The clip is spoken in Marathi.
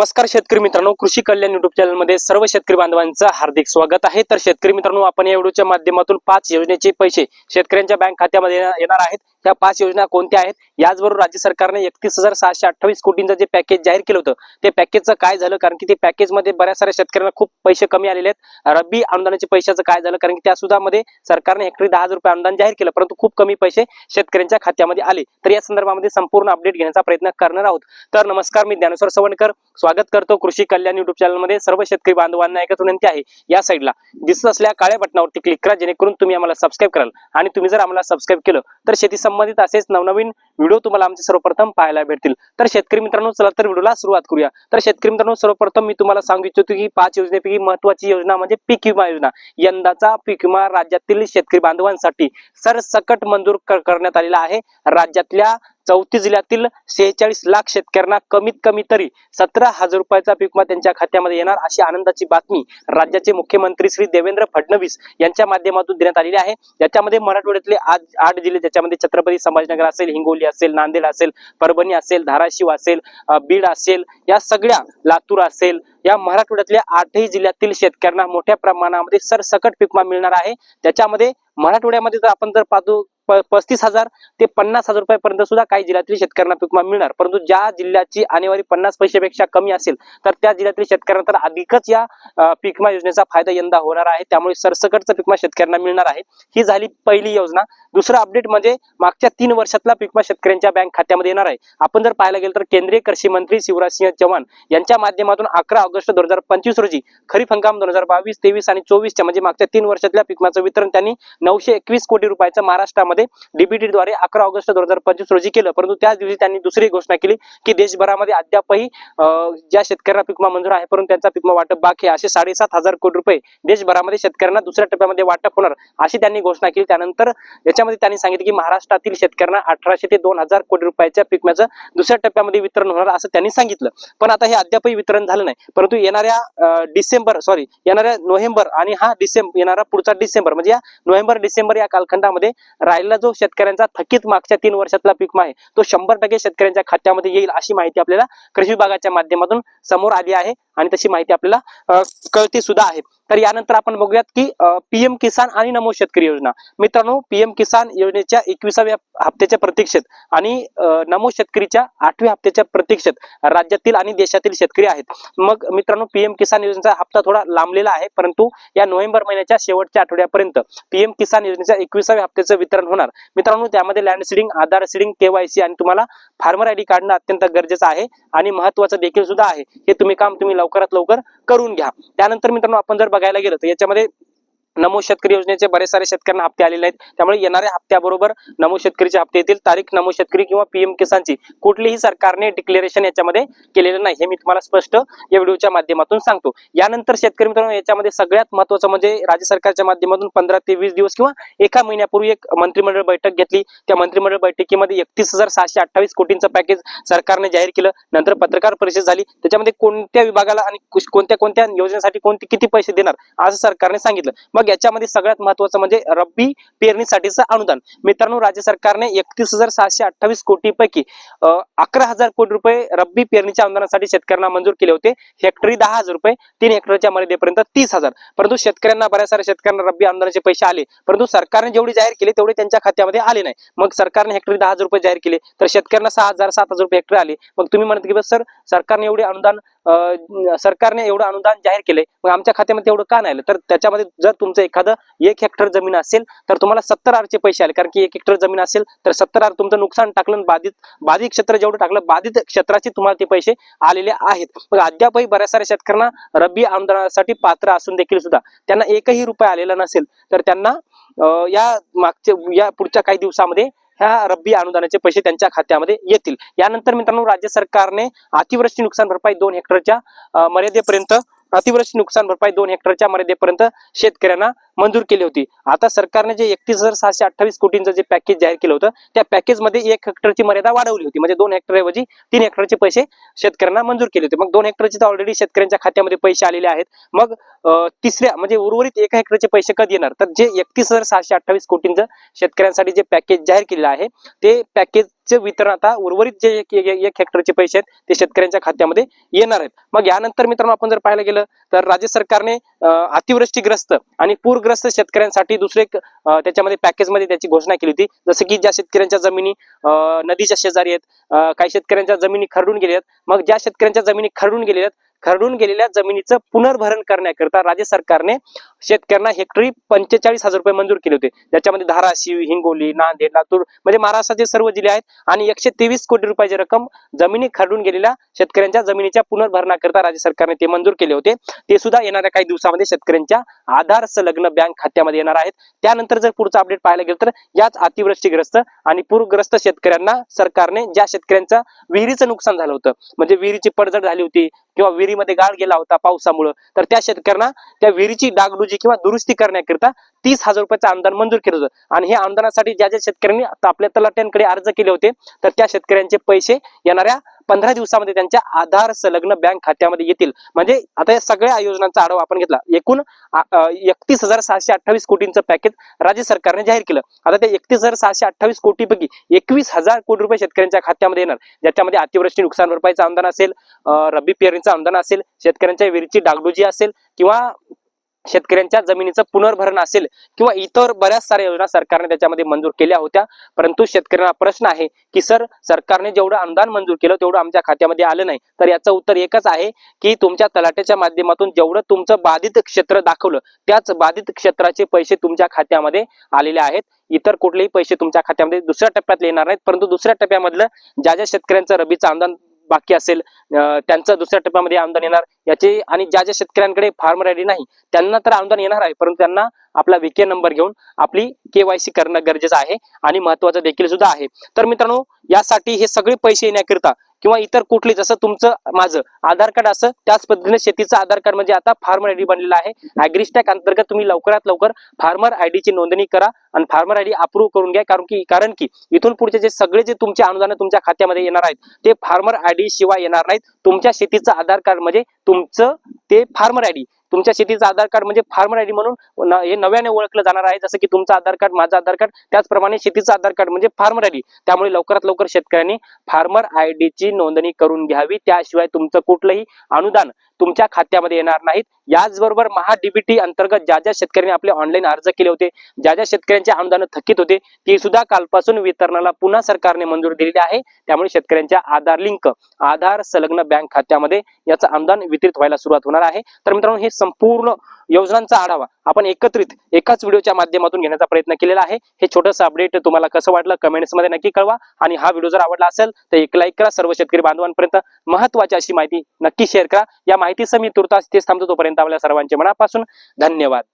नमस्कार शेतकरी मित्रांनो कृषी कल्याण युट्यूब चॅनलमध्ये सर्व शेतकरी बांधवांचं हार्दिक स्वागत आहे. तर शेतकरी मित्रांनो आपण या व्हिडिओच्या माध्यमातून पाच योजनेचे पैसे शेतकऱ्यांच्या बँक खात्यामध्ये येणार आहेत. त्या पाच योजना कोणत्या आहेत? याचबरोबर राज्य सरकारने एकतीस हजार सहाशे अठ्ठावीस कोटींचं जे पॅकेज जाहीर केलं होतं ते पॅकेजचं काय झालं? कारण की ते पॅकेजमध्ये बऱ्याच साऱ्या शेतकऱ्यांना खूप पैसे कमी आलेले आहेत. रब्बी अनुदानाचे पैशाचं काय झालं? कारण की त्या सुद्धा मध्ये सरकारने हेक्टरी दहा हजार रुपये अनुदान जाहीर केलं परंतु खूप कमी पैसे शेतकऱ्यांच्या खात्यामध्ये आले. तर या संदर्भामध्ये संपूर्ण अपडेट घेण्याचा प्रयत्न करणार आहोत. तर नमस्कार मी ज्ञानेश्वर सवणकर. स्वागत करतो कृषी कल्याण युट्यूब चॅनलमध्ये. सर्व शेतकरी बांधवांना एकच विनंती आहे या साईडला दिसत असल्या काळ्या बटनावरती क्लिक करा जेणेकरून तुम्ही आम्हाला सबस्क्राईब कराल. आणि तुम्ही जर आम्हाला सबस्क्राईब केलं तर शेती संबंधित असेच नवनवीन व्हिडिओ तुम्हाला आमचे सर्वप्रथम पाहायला भेटतील. तर शेतकरी मित्रांनो चला तर व्हिडिओला सुरुवात करूया. तर शेतकरी मित्रांनो सर्वप्रथम मी तुम्हाला सांगू इच्छितो की पाच योजनेपैकी महत्वाची योजना म्हणजे पीक विमा योजना. यंदाचा पीक विमा राज्यातील शेतकरी बांधवांसाठी सरसकट मंजूर करण्यात आलेला आहे. राज्यातल्या चौतीस जिल्ह्यातील सेहेचाळीस लाख शेतकऱ्यांना कमीत कमी तरी सतरा हजार रुपयाचा पीक विमा त्यांच्या खात्यामध्ये येणार अशी आनंदाची बातमी राज्याचे मुख्यमंत्री श्री देवेंद्र फडणवीस यांच्या माध्यमातून देण्यात आलेली आहे. याच्यामध्ये मराठवाड्यातले आज आठ जिल्हे ज्याच्यामध्ये छत्रपती संभाजीनगर असेल हिंगोली असेल नांदेड असेल परभणी असेल धाराशिव असेल बीड असेल या सगळ्या लातूर असेल या मराठवाड्यातल्या आठही जिल्ह्यातील शेतकऱ्यांना मोठ्या प्रमाणामध्ये सरसकट पिकमा मिळणार आहे. त्याच्यामध्ये मराठवाड्यामध्ये जर आपण जर पाहतो पस्तीस हजार ते पन्नास हजार रुपयापर्यंत सुद्धा काही जिल्ह्यातील शेतकऱ्यांना पीक मिळणार. परंतु ज्या जिल्ह्याची आणेवारी पन्नास पैशापेक्षा कमी असेल तर त्या जिल्ह्यातील शेतकऱ्यांना तर अधिकच या पीकमा पीक विमा योजनेचा फायदा यंदा होणार आहे. त्यामुळे सरसकटचा पीक शेतकऱ्यांना मिळणार आहे. ही झाली पहिली योजना. दुसरं अपडेट म्हणजे मागच्या तीन वर्षातला पीकमा शेतकऱ्यांच्या बँक खात्यामध्ये येणार आहे. आपण जर पाहायला गेलं तर केंद्रीय कृषी मंत्री शिवराज सिंह चव्हाण यांच्या माध्यमातून अकरा ऑगस्ट दोन हजार पंचवीस रोजी खरीप हंगाम दोन हजार बावीस तेवीस आणि चोवीसच्या म्हणजे मागच्या तीन वर्षातल्या पीक वितरण त्यांनी नऊशे एकवीस कोटी रुपयाचं महाराष्ट्रामध्ये डीबीटी द्वारे अकरा ऑगस्ट दोन हजार पंचवीस रोजी केलं. परंतु त्याच दिवशी त्यांनी दुसरी घोषणा केली की देशभरामध्ये अद्यापही ज्या शेतकऱ्यांना पिकमा मंजूर आहे परंतु त्यांचा पिकमा वाटप बाकी आहे. असे साडेसात हजार कोटी रुपये देशभरामध्ये शेतकऱ्यांना दुसऱ्या टप्प्यामध्ये वाटप होणार अशी त्यांनी घोषणा केली. त्यानंतर याच्यामध्ये त्यांनी सांगितलं की महाराष्ट्रातील शेतकऱ्यांना अठराशे ते दोन हजार कोटी रुपयाच्या पिकम्याचं दुसऱ्या टप्प्यामध्ये वितरण होणार असं त्यांनी सांगितलं. पण आता हे अद्यापही वितरण झालं नाही. परंतु येणाऱ्या डिसेंबर सॉरी येणाऱ्या नोव्हेंबर आणि हा डिसेंबर येणारा पुढचा डिसेंबर म्हणजे या नोव्हेंबर डिसेंबर या कालखंडामध्ये राहिलेला जो शेतकऱ्यांचा थकीत मागच्या तीन वर्षातला पीक आहे तो शंभर टक्के शेतकऱ्यांच्या खात्यामध्ये येईल अशी माहिती आपल्याला कृषी विभागाच्या माध्यमातून समोर आली आहे. आणि तशी माहिती आपल्याला कळते सुद्धा आहे. तर यानंतर आपण बघूयात की पीएम किसान आणि नमो शेतकरी योजना. मित्रांनो पीएम किसान योजनेच्या एकविसाव्या हप्त्याच्या प्रतीक्षेत आणि नमो शेतकरीच्या आठव्या हप्त्याच्या प्रतीक्षेत राज्यातील आणि देशातील शेतकरी आहेत. मग मित्रांनो पीएम किसान योजनेचा हप्ता थोडा लांबलेला आहे परंतु या नोव्हेंबर महिन्याच्या शेवटच्या आठवड्यापर्यंत पीएम किसान योजनेच्या एकविसाव्या हप्त्याचं वितरण होणार. मित्रांनो त्यामध्ये land seeding Aadhaar seeding KYC आणि तुम्हाला फार्मर आयडी काढणं अत्यंत गरजेचं आहे आणि महत्वाचं देखील सुद्धा आहे. हे तुम्ही काम तुम्ही लवकरात लवकर करून घ्या. त्यानंतर मित्रांनो आपण जर बघायला गेलं तर याच्यामध्ये नमो शेतकरी योजनेचे बरेच सारे शेतकऱ्यांना हप्ते आलेले आहेत. त्यामुळे येणाऱ्या हप्त्याबरोबर नमो शेतकरीचे हप्ते येतील. तारीख नमो शेतकरी किंवा पीएम किसानची कुठलीही सरकारने डिक्लेरेशन याच्यामध्ये केलेलं नाही हे मी तुम्हाला स्पष्ट या व्हिडिओच्या माध्यमातून सांगतो. यानंतर शेतकरी मित्रांनो याच्यामध्ये सगळ्यात महत्वाचं म्हणजे राज्य सरकारच्या माध्यमातून पंधरा ते वीस दिवस किंवा एका महिन्यापूर्वी एक मंत्रिमंडळ बैठक घेतली. त्या मंत्रिमंडळ बैठकीमध्ये एकतीस हजार सहाशे अठ्ठावीस कोटींचं पॅकेज सरकारने जाहीर केलं. नंतर पत्रकार परिषद झाली. त्याच्यामध्ये कोणत्या विभागाला आणि कुश- कोणत्या कोणत्या योजनेसाठी कोणते किती पैसे देणार असं सरकारने सांगितलं. मग याच्यामध्ये सगळ्यात महत्वाचं म्हणजे रब्बी पेरणीसाठीचं अनुदान. मित्रांनो राज्य सरकारने एकतीस हजार सहाशे अठ्ठावीस कोटीपैकी अकरा हजार कोटी रुपये रब्बी पेरणीच्या अनुदानासाठी शेतकऱ्यांना मंजूर केले होते. हेक्टरी दहा हजार रुपये तीन हेक्टरच्या मर्यादेपर्यंत तीस हजार. परंतु शेतकऱ्यांना बऱ्याच साऱ्या शेतकऱ्यांना रब्बी अनुदानाचे पैसे आले. परंतु सरकारने जेवढे जाहीर केले तेवढे त्यांच्या खात्यामध्ये आले नाही. मग सरकारने हेक्टरी दहा हजार रुपये जाहीर केले. तर शेतकऱ्यांना सहा हजार सात हजार रुपये हेक्टर आले. मग तुम्ही म्हणत की सर सरकारने एवढे अनुदान सरकारने एवढं अनुदान जाहीर केलंय. मग आमच्या खात्यामध्ये तेवढं का नाही आलं? तर त्याच्यामध्ये जर तुमचं एखादं एक हेक्टर जमीन असेल तर तुम्हाला सत्तर आरचे पैसे आले. कारण की एक हेक्टर जमीन असेल तर सत्तर आर तुमचं नुकसान टाकलं बाधित बाधित क्षेत्र जेवढं टाकलं बाधित क्षेत्राचे तुम्हाला ते पैसे आलेले आहेत. मग अद्यापही बऱ्याच साऱ्या शेतकऱ्यांना रब्बी अनुदानासाठी पात्र असून देखील सुद्धा त्यांना एकही रुपये आलेला नसेल तर त्यांना या मागच्या या पुढच्या काही दिवसामध्ये ह्या रब्बी अनुदानाचे पैसे त्यांच्या खात्यामध्ये येतील. यानंतर मित्रांनो राज्य सरकारने अतिवृष्टी नुकसान भरपाई दोन हेक्टरच्या मर्यादेपर्यंत अतिवृष्टी नुकसान भरपाई दोन हेक्टरच्या मर्यादेपर्यंत शेतकऱ्यांना मंजूर केली होती. आता सरकारने जे एकतीस हजार सहाशे अठ्ठावीस कोटींचं जे पॅकेज जाहीर केलं होतं त्या पॅकेजमध्ये एक हेक्टरची मर्यादा वाढवली होती. म्हणजे दोन हेक्टर ऐवजी तीन हेक्टरचे पैसे शेतकऱ्यांना मंजूर केले होते. मग दोन हेक्टरचे तर ऑलरेडी शेतकऱ्यांच्या खात्यामध्ये पैसे आलेले आहेत. मग तिसऱ्या म्हणजे उर्वरित एका हेक्टरचे पैसे कधी येणार? तर जे एकतीस हजार सहाशे अठ्ठावीस कोटींचं शेतकऱ्यांसाठी जे पॅकेज जाहीर केलेलं आहे ते पॅकेजचे वितरण आता उर्वरित जे एक एक- हेक्टरचे पैसे आहेत ते शेतकऱ्यांच्या खात्यामध्ये येणार आहेत. मग यानंतर मित्रांनो आपण जर पाहायला गेलं तर राज्य सरकारने अतिवृष्टीग्रस्त आणि पूरग्रस्त शेतकऱ्यांसाठी दुसरे एक, त्याच्यामध्ये पॅकेजमध्ये त्याची घोषणा केली होती. जसं की ज्या शेतकऱ्यांच्या जमिनी नदीच्या शेजारी आहेत काही शेतकऱ्यांच्या जमिनी खरडून गेल्या आहेत. मग ज्या शेतकऱ्यांच्या जमिनी खरडून गेल्या आहेत खरडून गेलेल्या जमिनीचं पुनर्भरण करण्याकरिता राज्य सरकारने शेतकऱ्यांना हेक्टरी पंचेचाळीस हजार रुपये मंजूर केले होते. ज्याच्यामध्ये धाराशिव हिंगोली नांदेड लातूर म्हणजे महाराष्ट्राचे सर्व जिल्हे आहेत आणि एकशे तेवीस कोटी रुपयाची रक्कम जमिनी खरडून गेलेल्या शेतकऱ्यांच्या जमिनीच्या पुनर्भरणाकरिता राज्य सरकारने ते मंजूर केले होते. ते सुद्धा येणाऱ्या काही दिवसामध्ये शेतकऱ्यांच्या आधार संलग्न बँक खात्यामध्ये येणार आहेत. त्यानंतर जर पुढचं अपडेट पाहायला गेलं तर याच अतिवृष्टीग्रस्त आणि पूरग्रस्त शेतकऱ्यांना सरकारने ज्या शेतकऱ्यांचं विहिरीचं नुकसान झालं होतं म्हणजे विहिरीची पडझड झाली होती किंवा विहिरी विहिरीमध्ये गाळ गेला होता पावसामुळे तर त्या शेतकऱ्यांना त्या विहिरीची डागडुजी किंवा दुरुस्ती करण्याकरिता तीस हजार रुपयाचं अनुदान मंजूर केलं होतं. आणि हे अनुदानासाठी ज्या ज्या शेतकऱ्यांनी आपल्या तलाट्यांकडे अर्ज केले होते तर त्या शेतकऱ्यांचे पैसे येणाऱ्या पंधरा दिवसामध्ये त्यांच्या आधार संलग्न बँक खात्यामध्ये येतील. म्हणजे आता या सगळ्या योजनांचा आढावा आपण घेतला. एकूण एकतीस हजार सहाशे अठ्ठावीस कोटींचं पॅकेज राज्य सरकारने जाहीर केलं. आता त्या एकतीस हजार सहाशे अठ्ठावीस कोटीपैकी एकवीस हजार कोटी रुपये शेतकऱ्यांच्या खात्यामध्ये येणार. ज्याच्यामध्ये अतिवृष्टी नुकसान भरपाईचं अनुदान असेल रब्बी पेरणीचं अनुदान असेल शेतकऱ्यांच्या विरीची डागडुजी असेल किंवा शेतकऱ्यांच्या जमिनीचं पुनर्भरण असेल किंवा इतर बऱ्याच साऱ्या योजना सरकारने त्याच्यामध्ये मंजूर केल्या होत्या. परंतु शेतकऱ्यांना प्रश्न आहे की सर सरकारने जेवढं अनुदान मंजूर केलं तेवढं आमच्या खात्यामध्ये आलं नाही. तर याचं उत्तर एकच आहे की तुमच्या तलाट्याच्या माध्यमातून जेवढं तुमचं बाधित क्षेत्र दाखवलं त्याच बाधित क्षेत्राचे पैसे तुमच्या खात्यामध्ये आलेले आहेत. इतर कुठलेही पैसे तुमच्या खात्यामध्ये दुसऱ्या टप्प्यात येणार नाहीत. परंतु दुसऱ्या टप्प्यामधलं ज्या ज्या शेतकऱ्यांचं रबीचं अनुदान बाकी असेल त्यांचा दुसऱ्या टप्प्यामध्ये आमदान येणार. याचे आणि ज्या ज्या शेतकऱ्यांकडे फार्मर आयडी नाही त्यांना तर आमदान येणार आहे. परंतु त्यांना आपला विके नंबर घेऊन आपली केवायसी करणं गरजेचं आहे आणि महत्वाचं देखील सुद्धा आहे. तर मित्रांनो यासाठी हे सगळे पैसे येण्याकरिता किंवा इतर कुठली जसं तुमचं माझं आधार कार्ड असं त्याच पद्धतीने शेतीचं आधार कार्ड म्हणजे आता फार्मर आयडी बनलेलं आहे. अॅग्रिस्टॅक अंतर्गत तुम्ही लवकरात लवकर फार्मर आयडीची नोंदणी करा. आणि फार्मर आयडी अप्रूव्ह करून घ्या. कारण की कारण की इथून पुढचे जे सगळे जे तुमचे अनुदान तुमच्या खात्यामध्ये येणार आहेत ते फार्मर आयडी शिवाय येणार नाहीत. तुमच्या शेतीचं आधार कार्ड म्हणजे तुमचं ते फार्मर आयडी तुमच्या शेतीचं आधार कार्ड म्हणजे फार्मर आयडी म्हणून हे नव्याने ओळखलं जाणार आहे. जसं की तुमचं आधार कार्ड माझं आधार कार्ड त्याचप्रमाणे शेतीचं आधार कार्ड म्हणजे फार्मर आयडी त्यामुळे लवकरात लवकर शेतकऱ्यांनी फार्मर आयडीची नोंदणी करून घ्यावी. त्याशिवाय तुमचं कुठलंही अनुदान तुमच्या खात्यामध्ये येणार नाहीत. याचबरोबर महाडीबीटी अंतर्गत ज्या ज्या शेतकऱ्यांनी आपले ऑनलाईन अर्ज केले होते ज्या ज्या शेतकऱ्यांचे अनुदान थकीत होते ती सुद्धा कालपासून वितरणाला पुन्हा सरकारने मंजुरी दिलेली आहे. त्यामुळे शेतकऱ्यांच्या आधार लिंक आधार संलग्न बँक खात्यामध्ये याचं अनुदान वितरित व्हायला सुरुवात होणार आहे. तर मित्रांनो हे संपूर्ण योजनांचा आढावा. आपण एकत्रित एकाच व्हिडिओच्या माध्यमातून घेण्याचा प्रयत्न केलेला आहे. हे छोटंसं अपडेट तुम्हाला कसं वाटलं कमेंट्समध्ये नक्की कळवा. आणि हा व्हिडिओ जर आवडला असेल तर एक लाईक करा सर्व शेतकरी बांधवांपर्यंत. महत्वाची अशी माहिती नक्की शेअर करा. या माहितीसह मी तुर्तास तेच थांबतो तोपर्यंत आपल्या सर्वांचे मनापासून धन्यवाद.